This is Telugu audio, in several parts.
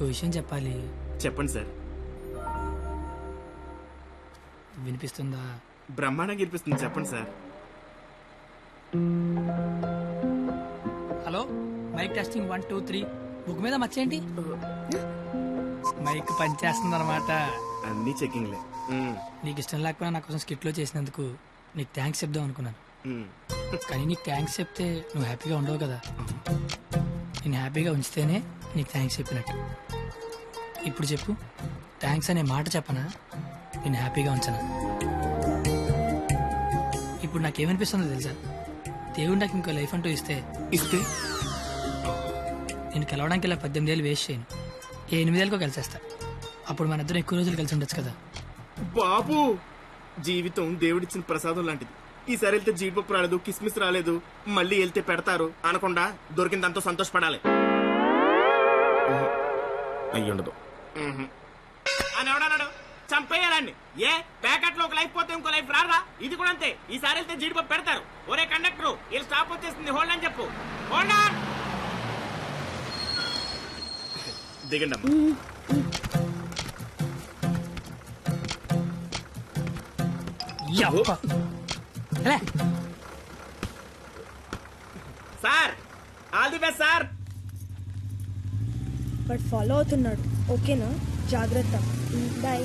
నీకు విషయం చెప్పాలి. చెప్పండి సార్. వినిపిస్తుందా? బ్రహ్మాండంగా ఇనిపిస్తుంది చెప్పండి sir. Hello mic testing one two three. Book మీద మర్చేయండి. మైక్ పనిచేస్తుంది అనమాట అన్ని చెకింగ్లే నీకు ఇష్టం లేకపోయినా నా కోసం స్కిట్లో చేసినందుకు నీకు థ్యాంక్స్ చెప్దాం అనుకున్నాను. కానీ నీకు థ్యాంక్స్ చెప్తే నువ్వు హ్యాపీగా ఉండవు కదా. నేను హ్యాపీగా ఉంచితేనే నీకు థ్యాంక్స్ చెప్పినట్టు. ఇప్పుడు చెప్పు. థ్యాంక్స్ అనే మాట చెప్పనా? నేను హ్యాపీగా ఉంచనా? ఇప్పుడు నాకేమనిపిస్తుందో తెలుసా? దేవుడు నాకు ఇంకో లైఫ్ అంటూ ఇస్తే. ఇస్తే? నేను కలవడానికి ఇలా పద్దెనిమిది ఏళ్ళు వేస్ట్ చేయను. ఏ ఎనిమిదేళ్ళకో కలిసేస్తా. అప్పుడు మన ఇద్దరం ఎక్కువ రోజులు కలిసి ఉండొచ్చు కదా. బాబు! జీవితం దేవుడిచ్చిన ప్రసాదం లాంటిది. ఈసారి వెళ్తే జీడిపప్పు రాలేదు కిస్మిస్ రాలేదు. మళ్ళీ వెళ్తే పెడతారు. అనకుండా దొరికిందంతా సంతోషపడాలి. అయ్యుండదు. అని ఎవడన్నాడు చంపేయాలండి ఏ? ప్యాకెట్లో ఒక లైఫ్ పోతే ఇంకో లైఫ్ రారా ఇది కూడా అంతే. ఈసారి వెళ్తే జీడిపప్పు పెడతారు. ఒరే కండక్టర్ వీళ్ళు స్టాప్ వచ్చేస్తుంది హోల్డ్ అని చెప్పు. హోల్డ్ ఆన్ దిగండి. Sir all the best sir. But follow అవుతున్నాడు. ఓకేనా? జాగ్రత్త. బాయ్.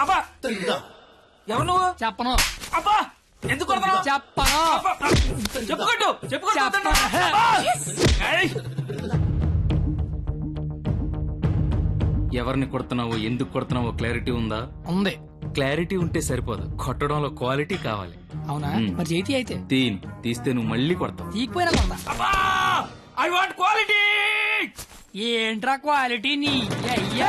అబ్బా! ఎవరు నువ్వు? చెప్పను. అబ్బా! ఎందుకు కొడుతున్నావు చెప్పను. చెప్పుకోట్టు చెప్పుకోట్టు చెప్పను. ఎవరిని కొడుతున్నావో ఎందుకు కొడుతున్నావో క్లారిటీ ఉందా? ఉంది. క్లారిటీ ఉంటే సరిపోదు. కొట్టడంలో క్వాలిటీ కావాలి. అవునా. మరి చేతి అయితే? తీన్ తీస్తే నువ్వు మళ్ళీ కొడతావు. తీకపోయినా అబ్బా! ఐ వాంట్ క్వాలిటీ ఏంట్రా క్వాలిటీ నీ? అయ్యా!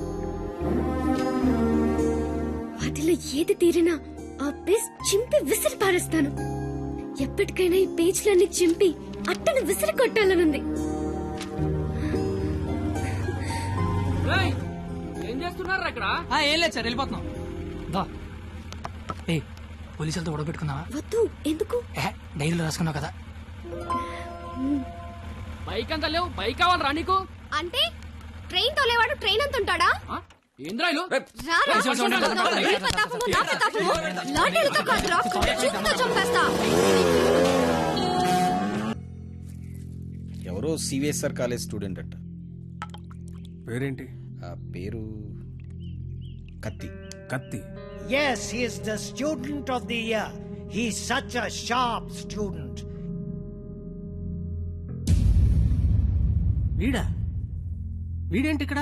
వాటిలో ఏది తీరినా ఆ పేజ్ చింపి విసిరి పారేస్తాను. ఎప్పటికైనా ఈ పేజ్లన్నీ చింపి అట్టను విసిరి కొట్టాలనుంది. ఏం చేస్తున్నారు ఇక్కడ ఆ, ఏం లేదు సార్ వెళ్ళిపోతున్నాం. దా. ఏ పోలీసులతో గొడవ పెట్టుకున్నావా? వద్దు ఎందుకు? ఏ డైరీలో రాసుకున్నావు కదా. బైక్ అంతా లేవు బైక్ కావాలరా నీకు? అంటే ట్రైన్ తోలేవాడు ట్రైన్ అంత ఉంటాడా రారా. చూడు. నీ. లాఠీలతో కాదురా, చంపేస్తా. ఎవరో సివిఎస్ఆర్ కాలేజ్ స్టూడెంట్ అంట పేరేంటి ఆ పేరు కత్తి కత్తి Yes, he is the student of the year. He's such a sharp student. వీడా వీడేంటి ఇక్కడ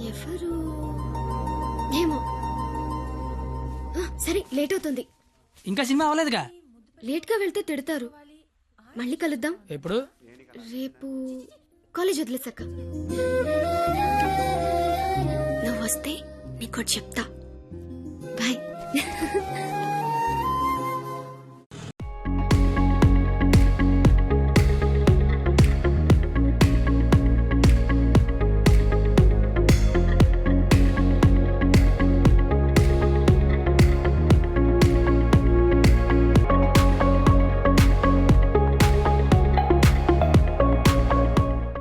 ఎవరు? ఏమో. ఆ, సరే లేట్ అవుతుంది ఇంకా సినిమా అవ్వలేదుగా? లేట్గా వెళ్తే తిడతారు. మళ్ళీ కలుద్దాం. ఎప్పుడు? రేపు కాలేజ్ వదిలేసాక నువ్వు వస్తే నీకు చెప్తా. బాయ్.